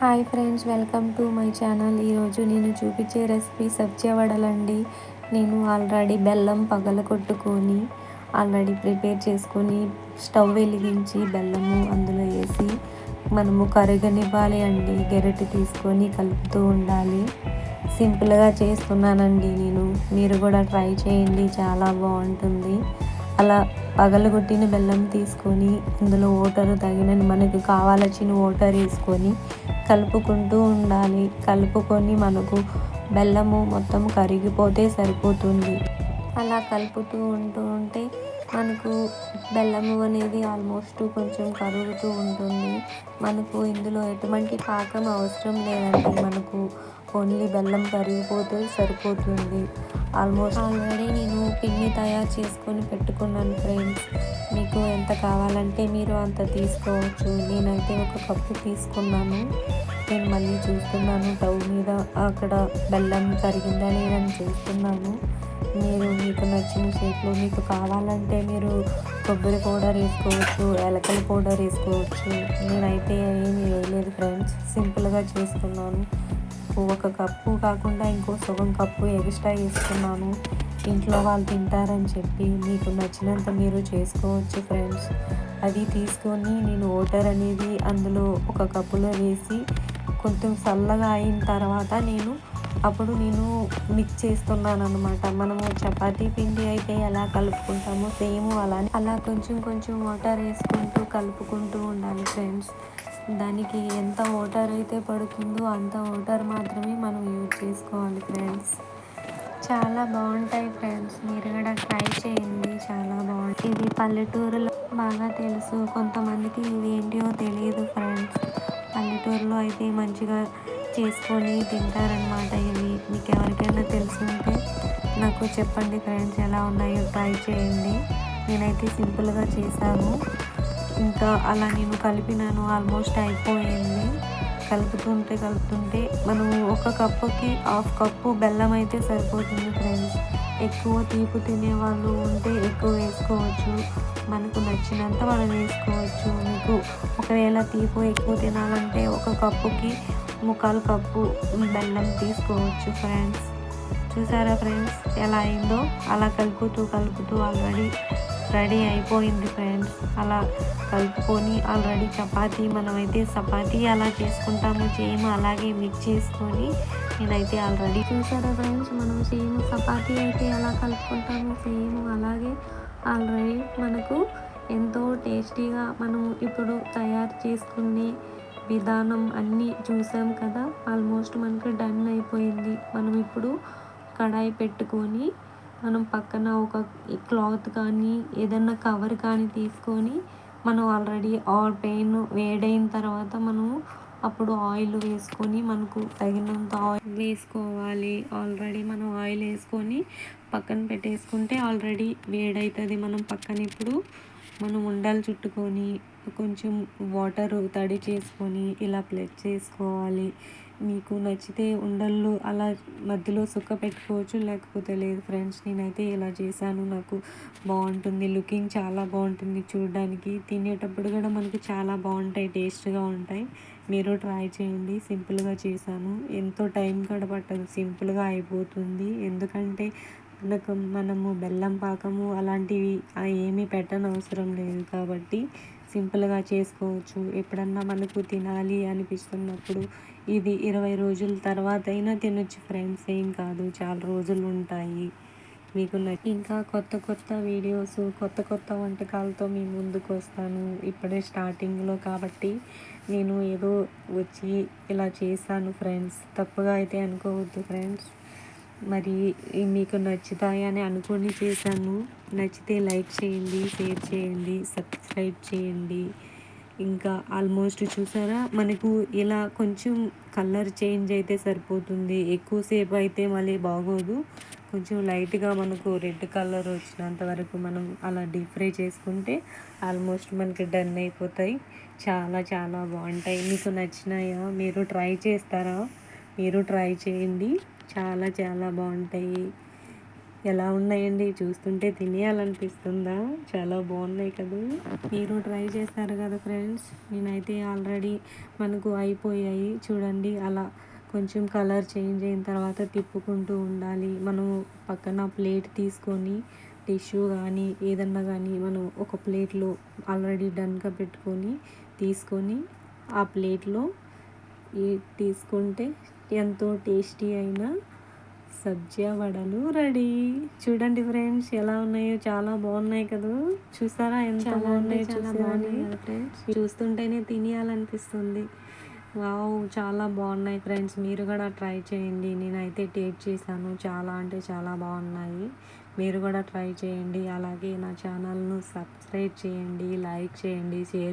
Hi friends welcome to my channel. ఈరోజు నేను చూపించే రెసిపీ సబ్జీ వడలండి. నేను ఆల్రెడీ బెల్లం పగల కొట్టుకొని ఆల్రెడీ ప్రిపేర్ చేసుకొని స్టవ్ వెలిగించి బెల్లము అందులో వేసి మనము కరగనివ్వాలి అండి. గెరటి తీసుకొని కలుపుతూ ఉండాలి. సింపుల్గా చేస్తున్నానండి నేను. మీరు కూడా ట్రై చేయండి చాలా బాగుంటుంది. అలా పగలగొట్టిన బెల్లం తీసుకొని అందులో వాటర్ తగిన మనకు కావాల్సిన వాటర్ వేసుకొని కలుపుకుంటూ ఉండాలి. కలుపుకొని మనకు బెల్లము మొత్తం కరిగిపోతే సరిపోతుంది. అలా కలుపుతూ ఉంటూ ఉంటే మనకు బెల్లము అనేది ఆల్మోస్ట్ కొంచెం కరుగుతూ ఉంటుంది. మనకు ఇందులో ఎటువంటి పాకం అవసరం లేదండి. మనకు ఓన్లీ బెల్లం కరిగిపోతే సరిపోతుంది. ఆల్మోస్ట్ ఆల్రెడీ నేను పిండి తయారు చేసుకొని పెట్టుకున్నాను ఫ్రెండ్స్ మీకు ఎంత కావాలంటే మీరు అంత తీసుకోవచ్చు. నేనైతే ఒక కప్పు తీసుకున్నాను. నేను మళ్ళీ చూస్తున్నాను టవ్ మీద అక్కడ బెల్లం కరిగిందా లేదని చూస్తున్నాను. మీరు మీకు నచ్చిన షేప్లో మీకు కావాలంటే మీరు కొబ్బరి పౌడర్ వేసుకోవచ్చు ఎలకల పౌడర్ వేసుకోవచ్చు. నేనైతే ఏమీ వేయలేదు ఫ్రెండ్స్ సింపుల్గా చేసుకున్నాను ఒక కప్పు కాకుండా ఇంకో సగం కప్పు ఎక్స్ట్రా ఇస్తున్నాను ఇంట్లో వాళ్ళు తింటారని చెప్పి మీకు నచ్చినంత మీరు చేసుకోవచ్చు ఫ్రెండ్స్. అది తీసుకొని నేను వాటర్ అనేది అందులో ఒక కప్పులో వేసి కొంచెం చల్లగా అయిన తర్వాత నేను అప్పుడు నేను మిక్స్ చేస్తున్నాను అనమాట మనము చపాతీ పిండి అయితే ఎలా కలుపుకుంటామో సేమ్ అలానే అలా కొంచెం కొంచెం వాటర్ వేసుకుంటూ కలుపుకుంటూ ఉండాలి ఫ్రెండ్స్. దానికి ఎంత వాటర్ అయితే పడుతుందో అంత వాటర్ మాత్రమే మనం యూజ్ చేసుకోవాలి ఫ్రెండ్స్. చాలా బాగుంటాయి ఫ్రెండ్స్. మీరు కూడా ట్రై చేయండి. చాలా బాగుంటుంది ఇది పల్లెటూరులో బాగా తెలుసు. కొంతమందికి ఇది ఏంటియో తెలియదు ఫ్రెండ్స్. పల్లెటూరులో అయితే మంచిగా చేసుకొని తింటారనమాట ఇవి. మీకు ఎవరికైనా తెలుసుంటే నాకు చెప్పండి ఫ్రెండ్స్ ఎలా ఉన్నాయో ట్రై చేయండి. నేనైతే సింపుల్గా చేశాను. ఇంకా అలా నేను కలిపినాను ఆల్మోస్ట్ అయిపోయింది. కలుపుతుంటే కలుపుతుంటే మనం ఒక కప్పుకి హాఫ్ కప్పు బెల్లం అయితే సరిపోతుంది ఫ్రెండ్స్ ఎక్కువ తీపి తినే వాళ్ళు ఉంటే ఎక్కువ వేసుకోవచ్చు. మనకు నచ్చినంత మనం వేసుకోవచ్చు. మీకు ఒకవేళ తీపు ఎక్కువ తినాలంటే ఒక కప్పుకి ముక్కాలు కప్పు బెల్లం తీసుకోవచ్చు ఫ్రెండ్స్ చూసారా ఫ్రెండ్స్ ఎలా అయిందో? అలా కలుపుతూ కలుపుతూ ఆల్రెడీ రెడీ అయిపోయింది ఫ్రెండ్స్. అలా కలుపుకొని ఆల్రెడీ చపాతీ మనమైతే చపాతీ అలా చేసుకుంటాము సేమ్ అలాగే మిక్స్ చేసుకొని నేనైతే ఆల్రెడీ చూసారా ఫ్రెండ్స్ మనం సేమ్ చపాతీ అయితే ఎలా కలుపుకుంటాము సేమ్ అలాగే ఆల్రెడీ మనకు ఎంతో టేస్టీగా మనం ఇప్పుడు తయారు చేసుకునే విధానం అన్నీ చూసాం కదా ఆల్మోస్ట్ మనకు డన్ అయిపోయింది. మనం ఇప్పుడు కడాయి పెట్టుకొని మనం పక్కన ఒక క్లాత్ కానీ ఏదన్నా కవర్ కానీ తీసుకొని మనం ఆల్రెడీ ఆల్ పెయిన్ వేడైన తర్వాత మనము అప్పుడు ఆయిల్ వేసుకొని మనకు తగినంత ఆయిల్ వేసుకోవాలి. ఆల్రెడీ మనం ఆయిల్ వేసుకొని పక్కన పెట్టేసుకుంటే ఆల్రెడీ వేడవుతుంది మనం పక్కన ఇప్పుడు మనం ఉండలు చుట్టుకొని కొంచెం వాటర్ తడి చేసుకొని ఇలా ప్లేట్ చేసుకోవాలి. మీకు నచ్చితే ఉండల్లో అలా మధ్యలో సుక్క పెట్టుకోవచ్చు లేకపోతే లేదు ఫ్రెండ్స్ నేనైతే ఇలా చేశాను. నాకు బాగుంటుంది లుకింగ్ చాలా బాగుంటుంది చూడడానికి. తినేటప్పుడు కూడా మనకు చాలా బాగుంటాయి టేస్ట్గా ఉంటాయి. మీరు ట్రై చేయండి సింపుల్గా చేశాను. ఎంతో టైం కూడా పట్టదు సింపుల్గా అయిపోతుంది. ఎందుకంటే మనకు మనము బెల్లం పాకము అలాంటివి ఏమీ పెట్టనవసరం లేదు కాబట్టి సింపుల్గా చేసుకోవచ్చు. ఎప్పుడన్నా మనకు తినాలి అనిపిస్తున్నప్పుడు ఇది ఇరవై రోజుల తర్వాత అయినా తినొచ్చు ఫ్రెండ్స్ ఏం కాదు. చాలా రోజులు ఉంటాయి. మీకు ఇంకా కొత్త కొత్త వీడియోస్ కొత్త కొత్త వంటకాలతో మీ ముందుకు వస్తాను. ఇప్పుడే స్టార్టింగ్లో కాబట్టి నేను ఏదో వచ్చి ఇలా చేశాను ఫ్రెండ్స్. తప్పుగా అయితే అనుకోవద్దు ఫ్రెండ్స్. మరి మీకు నచ్చుతాయని అనుకుని చేశాను. నచ్చితే లైక్ చేయండి షేర్ చేయండి సబ్స్క్రైబ్ చేయండి. ఇంకా ఆల్మోస్ట్ చూసారా? మనకు ఇలా కొంచెం కలర్ చేంజ్ అయితే సరిపోతుంది. ఎక్కువసేపు అయితే మళ్ళీ బాగోదు. కొంచెం లైట్గా మనకు రెడ్ కలర్ వచ్చినంత వరకు మనం అలా డీప్ ఫ్రై చేసుకుంటే ఆల్మోస్ట్ మనకి డన్ అయిపోతాయి. చాలా చాలా బాగుంటాయి. మీకు నచ్చినాయా? మీరు ట్రై చేస్తారా? మీరు ట్రై చేయండి. చాలా చాలా బాగుంటాయి. ఎలా ఉన్నాయండి? చూస్తుంటే తినేయాలనిపిస్తుందా? చాలా బాగున్నాయి కదా. మీరు ట్రై చేస్తారు కదా ఫ్రెండ్స్? నేనైతే ఆల్రెడీ మనకు అయిపోయాయి. చూడండి అలా కొంచెం కలర్ చేంజ్ అయిన తర్వాత తిప్పుకుంటూ ఉండాలి. మనం పక్కన ప్లేట్ తీసుకొని టిష్యూ కానీ ఏదన్నా కానీ మనం ఒక ప్లేట్లో ఆల్రెడీ డన్గా పెట్టుకొని తీసుకొని ఆ ప్లేట్లో ఈ తీసుకుంటే ఎంతో టేస్టీ అయిన సబ్జా వడలు రెడీ. చూడండి ఫ్రెండ్స్ ఎలా ఉన్నాయో చాలా బాగున్నాయి కదా. చూసారా ఎంత బాగున్నాయి చాలా బాగున్నాయి ఫ్రెండ్స్. చూస్తుంటేనే తినేయాలనిపిస్తుంది. వావ్ చాలా బాగున్నాయి ఫ్రెండ్స్. మీరు కూడా ట్రై చేయండి. నేనైతే టేస్ట్ చేశాను. చాలా అంటే చాలా బాగున్నాయి. మీరు కూడా ట్రై చేయండి. అలాగే నా ఛానల్ను సబ్స్క్రైబ్ చేయండి లైక్ చేయండి షేర్